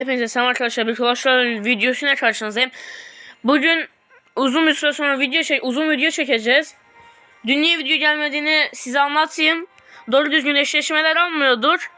Hepinize selam arkadaşlar. Bir Clash'lar videosuyla karşınızdayım. Bugün uzun bir süre sonra video çek uzun video çekeceğiz. Dün niye video gelmediğini size anlatayım. Doğru düzgün eşleşmeler almıyordur.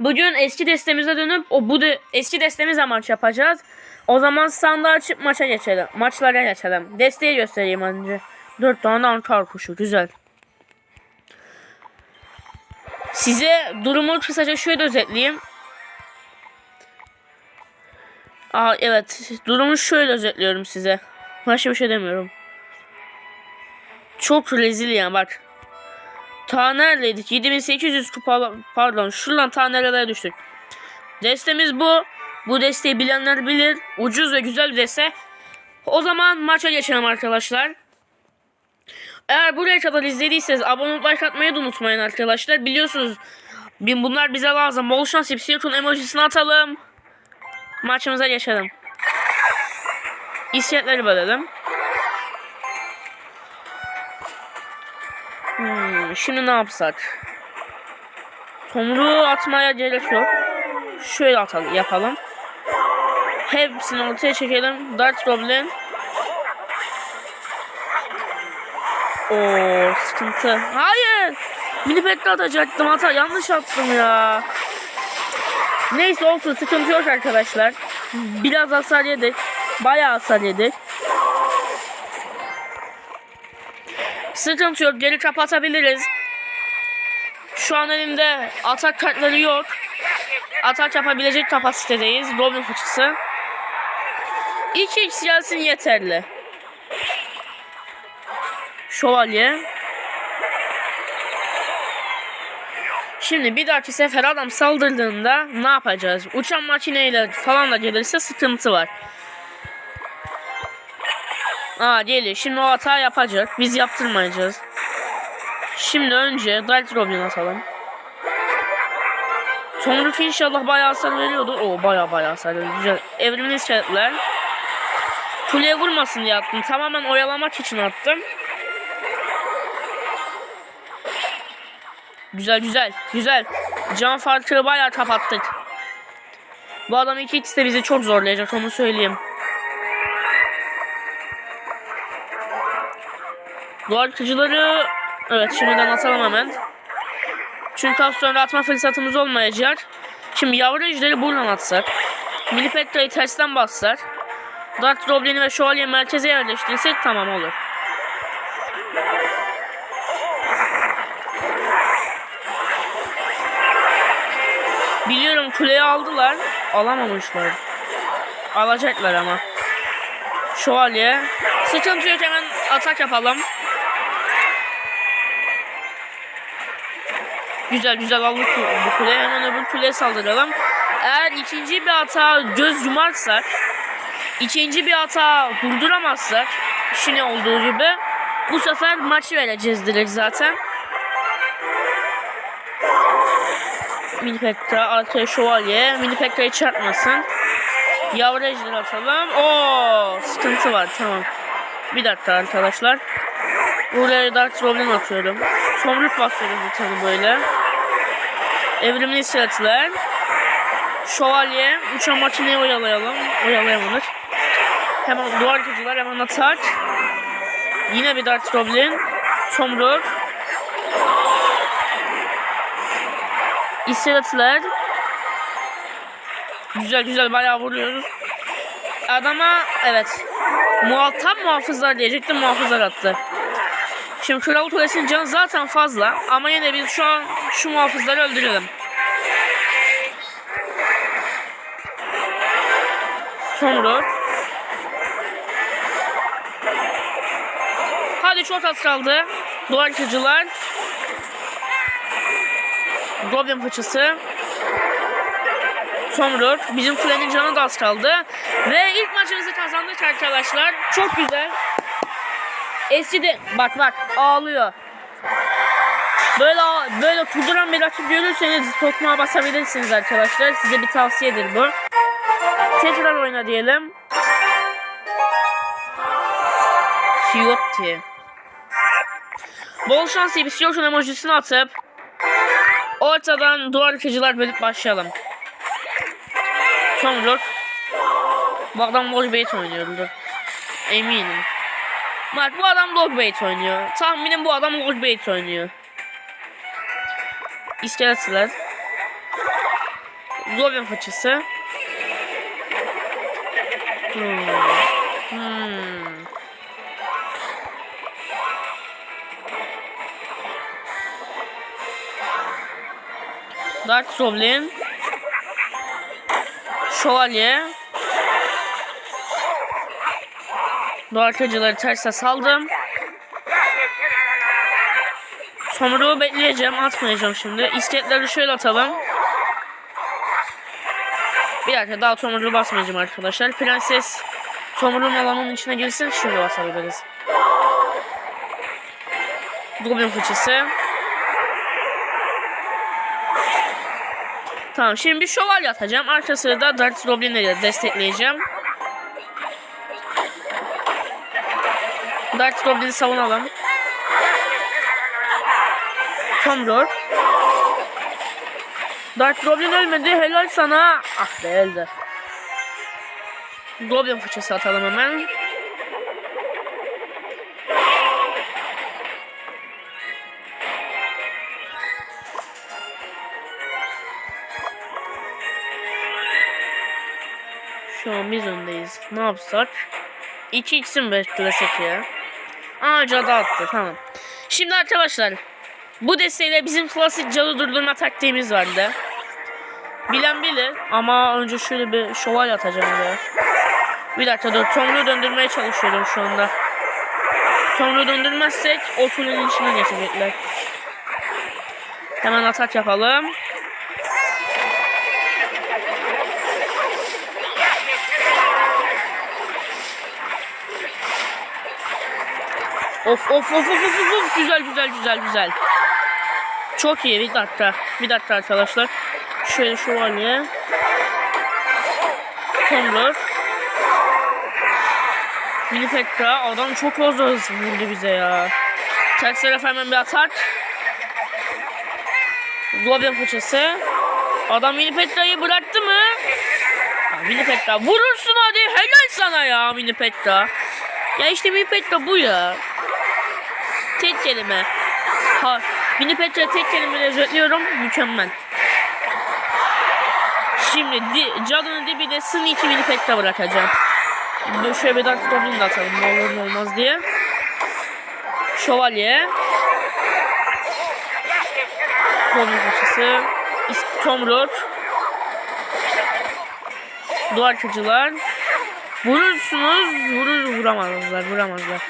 Bugün eski destemize dönüp o bu de, eski destemizle maç yapacağız. O zaman sandığı açıp maça geçelim. Maçlara geçelim. Desteği göstereyim önce. 4 tane ankar kuşu. Güzel. Size durumu kısaca şöyle özetleyeyim. Aa evet. Durumu şöyle özetliyorum size. Başka bir şey demiyorum. Çok rezil yani bak. Ta neredeydik? 7800 kupa pardon şuradan ta nerelere düştük. Destemiz bu. Bu desteği bilenler bilir. Ucuz ve güzel bir deste. O zaman maça geçelim arkadaşlar. Eğer buraya kadar izlediyseniz abone olup like atmayı da unutmayın arkadaşlar. Biliyorsunuz bunlar bize lazım. Bol şans Ipsilon emojisini atalım. Maçımıza geçelim. İskeletleri bölelim. Hmm, şimdi ne yapsak? Tomruğu atmaya gerek yok. Şöyle atalım, yapalım. Hepsini ortaya çekelim. Dart Goblin. Oo sıkıntı. Hayır. Mini atacaktım hata yanlış attım ya. Neyse olsun sıkıntı yok arkadaşlar. Biraz hasar yedik. Bayağı hasar yedik. Sıkıntı yok geri kapatabiliriz. Şu an elimde atak kartları yok. Atak yapabilecek kapasitedeyiz. Goblin fıçısı. 2x gelsin yeterli. Şövalye. Şimdi bir dahaki sefer adam saldırdığında ne yapacağız? Uçan makineyle falan da gelirse sıkıntı var. Aa geliyor. Şimdi o hata yapacak. Biz yaptırmayacağız. Şimdi önce Dart Robin atalım. Tomruk inşallah bayağı hasar veriyordur. Oo bayağı bayağı hasar veriyor. Güzel. Evrimli iskeletler. Kuleye vurmasın diye attım. Tamamen oyalamak için attım. Güzel güzel güzel. Can farkı bayağı kapattık. Bu adam 2x de bizi çok zorlayacak onu söyleyeyim. Duvar kıcıları evet şimdiden atalım hemen. Çünkü az sonra atma fırsatımız olmayacak. Şimdi yavru ejderi buradan atsak. Milipetra'yı tersten bassak. Dart Goblin'i ve Şövalye merkeze yerleştirsek tamam olur. Biliyorum kuleyi aldılar. Alamamışlar. Alacaklar ama. Şövalye. Sıkıntı yok hemen atak yapalım. Güzel güzel aldık bu kuleyi. Hemen öbür kuleye saldıralım. Eğer ikinci bir hata göz yumarsak ikinci bir hata durduramazsak şimdi olduğu gibi bu sefer maçı vereceğiz direkt zaten. Mini Pekka, arkaya şövalye. Mini Pekka'yı çarpmasın. Yavru atalım. Oo, sıkıntı var tamam. Bir dakika arkadaşlar. Buraya Dark Goblin atıyorum. Tomruk basıyorum bir tane böyle. Evrimli iskeletler. Şövalye. Uçan makineyi oyalayalım. Oyalayamadık. Hemen duvar kırıcılar hemen atak. Yine bir Dark Goblin. Tomruk. İskeletler. Güzel güzel bayağı vuruyoruz. Adama evet. Muhatap muhafızlar diyecektim muhafızlar attı. Şimdi Kral Kulesi'nin canı zaten fazla ama yine biz şu an şu muhafızları öldürelim. Sonra Hadi çok az kaldı. Duvar kırıcılar. Goblin fıçısı. Tomruk. Bizim kulenin canı da az kaldı. Ve ilk maçımızı kazandık arkadaşlar. Çok güzel. Eski de bak bak ağlıyor. Böyle böyle kuduran bir rakip görürseniz tokmağa basabilirsiniz arkadaşlar. Size bir tavsiyedir bu. Tekrar oyna diyelim. Fiotti. Bol şans bir Sion emojisini atıp Ortadan duvar kıcılar bölüp başlayalım. Tomruk. Bu adam Lord oynuyordur. Eminim. Bak bu adam Lord oynuyor. Tahminim bu adam Lord oynuyor. İskeletler. Goblin fıçısı. Hmm. Dark Goblin. Şövalye. Doğartıcıları terse saldım. Tomruğu bekleyeceğim. Atmayacağım şimdi. İskeletleri şöyle atalım. Bir dakika daha tomruğu basmayacağım arkadaşlar. Prenses tomruğun alanının içine girsin. Şöyle basabiliriz. Goblin fıçısı. Tamam şimdi bir şövalye atacağım. Arkasını da Dark Goblin'le ile destekleyeceğim. Dark Goblin'i savunalım. Tomror. Dark Goblin ölmedi. Helal sana. Ah be öldü. Goblin fıçısı atalım hemen. Biz öndeyiz. Ne yapsak? 2x'i mi beklesek ya? Aa cadı attı tamam. Şimdi arkadaşlar bu desteğiyle bizim klasik cadı durdurma taktiğimiz vardı. Bilen bilir ama önce şöyle bir şövalye atacağım oraya. Bir dakika dur Tomru'yu döndürmeye çalışıyorum şu anda. Tomru'yu döndürmezsek o kulenin içine geçecekler. Hemen atak yapalım. Of of of of of of, güzel güzel güzel güzel. Çok iyi bir dakika. Bir dakika arkadaşlar. Şöyle şövalye. Tomruk. Mini Pekka. Adam çok fazla hız vurdu bize ya. Ters taraf hemen bir atak. Goblin fıçısı. Adam Mini Pekka'yı bıraktı mı? Ha, Mini Pekka. Vurursun hadi. Helal sana ya Mini Pekka. Ya işte Mini Pekka bu ya. Tek kelime. Ha, Mini Petra tek kelimeyle özetliyorum. Mükemmel. Şimdi di, cadının dibine iki Mini Petra bırakacağım. Böyle şöyle bir Goblin de atalım. Ne olur ne olmaz diye. Şövalye. İs- Tomruk. Duvar kıcılar. Vurursunuz. Vurur vuramazlar. Vuramazlar.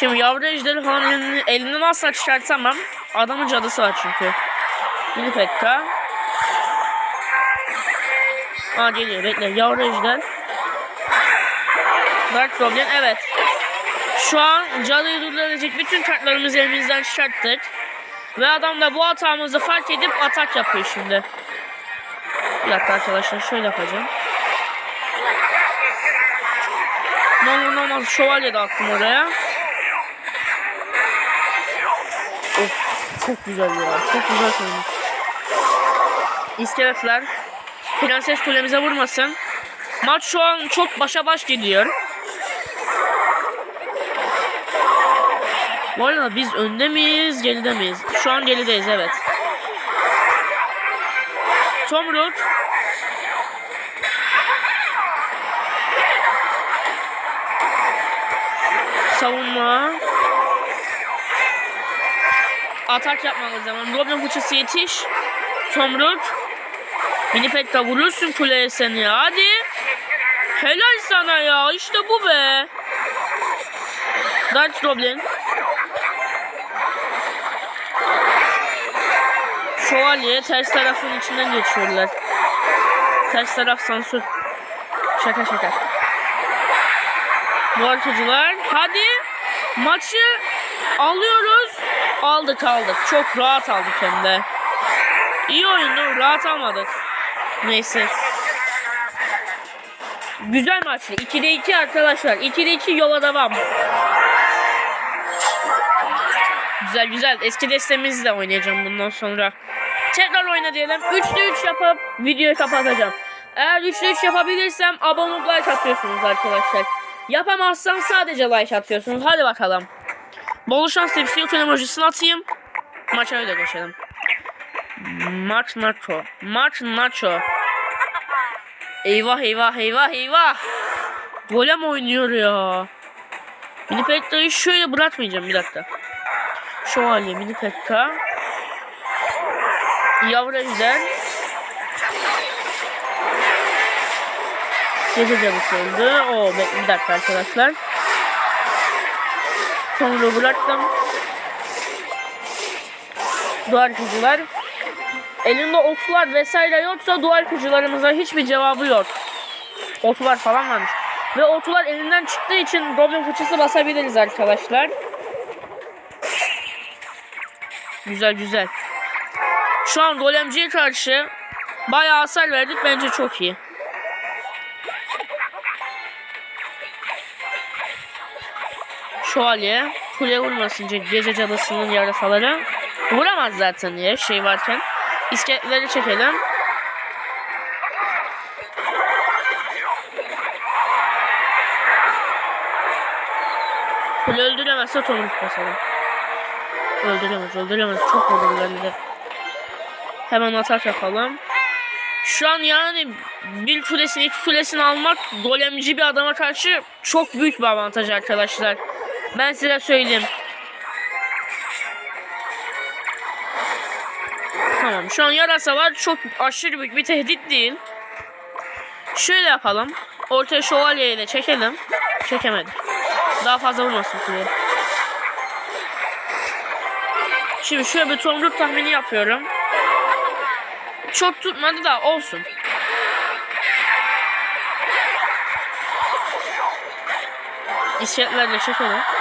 Şimdi yavru ejderhanın elini, elinden asla çıkartamam. Adamın cadısı var çünkü. Mini Pekka. Aa geliyor bekle. Yavru ejder. Dark Goblin evet. Şu an cadıyı durduracak bütün kartlarımızı elimizden çıkarttık. Ve adam da bu hatamızı fark edip atak yapıyor şimdi. Bir dakika arkadaşlar şöyle yapacağım. Ne olur ne olmaz şövalye de attım oraya. Çok güzel ya. Çok güzel söylemiş. İskeletler. Prenses kulemize vurmasın. Maç şu an çok başa baş gidiyor. Bu arada biz önde miyiz, geride miyiz? Şu an gerideyiz evet. Tomruk. Savunma. Atak yapmamız zaman. Goblin fıçısı yetiş. Tomruk. Mini Pekka vurursun kuleye seni. Hadi. Helal sana ya. İşte bu be. Dark Goblin. Şövalye ters tarafın içinden geçiyorlar. Ters taraf sansür. Şaka şaka. Markacılar. Hadi. Maçı alıyoruz. Aldık aldık. Çok rahat aldık hem de. İyi oyundu. Rahat almadık. Neyse. Güzel maçtı. 2'de 2 arkadaşlar. 2'de 2 yola devam. Güzel güzel. Eski destemizle oynayacağım bundan sonra. Tekrar oyna diyelim. 3'te 3 yapıp videoyu kapatacağım. Eğer 3'te 3 yapabilirsem abone like atıyorsunuz arkadaşlar. Yapamazsam sadece like atıyorsunuz. Hadi bakalım. Bol şans tepsi yok emojisini atayım. Maça öyle geçelim. Maç Nacho. Maç Nacho. Eyvah eyvah eyvah eyvah. Golem oynuyor ya. Mini Pekka'yı şöyle bırakmayacağım bir dakika. Şövalye Mini Pekka. Yavru ejder. Gece cadısı öldü. Oo bir dakika arkadaşlar. Sonra bıraktım. Duvar kıcılar. Elinde oklar vesaire yoksa duvar kıcılarımıza hiçbir cevabı yok. Otular falan varmış. Ve otular elinden çıktığı için Goblin fıçısı basabiliriz arkadaşlar. Güzel güzel. Şu an golemciye karşı bayağı hasar verdik. Bence çok iyi. Şövalye. Kule vurmasın ce- gece cadısının yarasaları. Vuramaz zaten ya şey varken. İskeletleri çekelim. Kule öldüremezse tomruk basalım. Öldüremez, öldüremez. Çok vururlar bir de. Hemen atak yapalım. Şu an yani bir kulesini iki kulesini almak golemci bir adama karşı çok büyük bir avantaj arkadaşlar. Ben size söyleyeyim. Tamam şu an yarasalar çok aşırı büyük bir tehdit değil. Şöyle yapalım. Ortaya şövalyeyi de çekelim. Çekemedik. Daha fazla vurmasın kuleye. Şimdi şöyle bir tomruk tahmini yapıyorum. Çok tutmadı da olsun. İskeletlerle çekelim.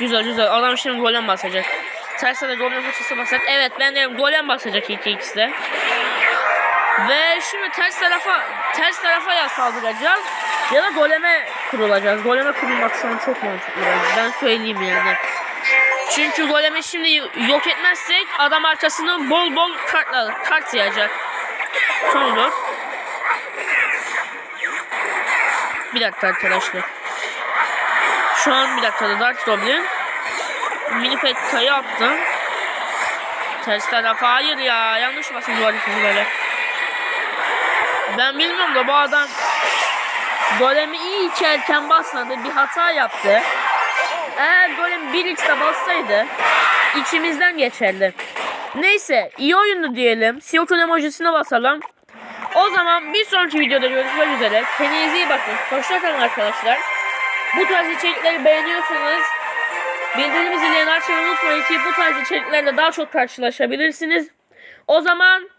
Güzel güzel. Adam şimdi golem basacak. Terse de golem fıçısı basacak. Evet ben de golem basacak 2x'de. Ve şimdi ters tarafa ters tarafa ya saldıracağız ya da goleme kurulacağız. Goleme kurulmak şu çok mantıklı. Ben söyleyeyim yani. Çünkü golemi şimdi yok etmezsek adam arkasını bol bol kartla kart yiyecek. Son olur. Bir dakika arkadaşlar. Şu an bir dakikada Dark Goblin. Mini Pekka'yı attım. Ters tarafa hayır ya. Yanlış basın duvar böyle. Ben bilmiyorum da bu adam golemi iyi içerken basmadı. Bir hata yaptı. Eğer golem 1x'te bassaydı içimizden geçerdi. Neyse iyi oyundu diyelim. Siyotun emojisine basalım. O zaman bir sonraki videoda görüşmek üzere. Kendinize iyi bakın. Hoşçakalın arkadaşlar. Bu tarz içerikleri beğeniyorsanız bildirim zilini açmayı unutmayın ki bu tarz içeriklerle daha çok karşılaşabilirsiniz. O zaman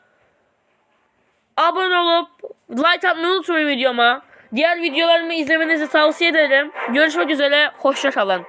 abone olup like atmayı unutmayın videoma. Diğer videolarımı izlemenizi tavsiye ederim. Görüşmek üzere. Hoşçakalın.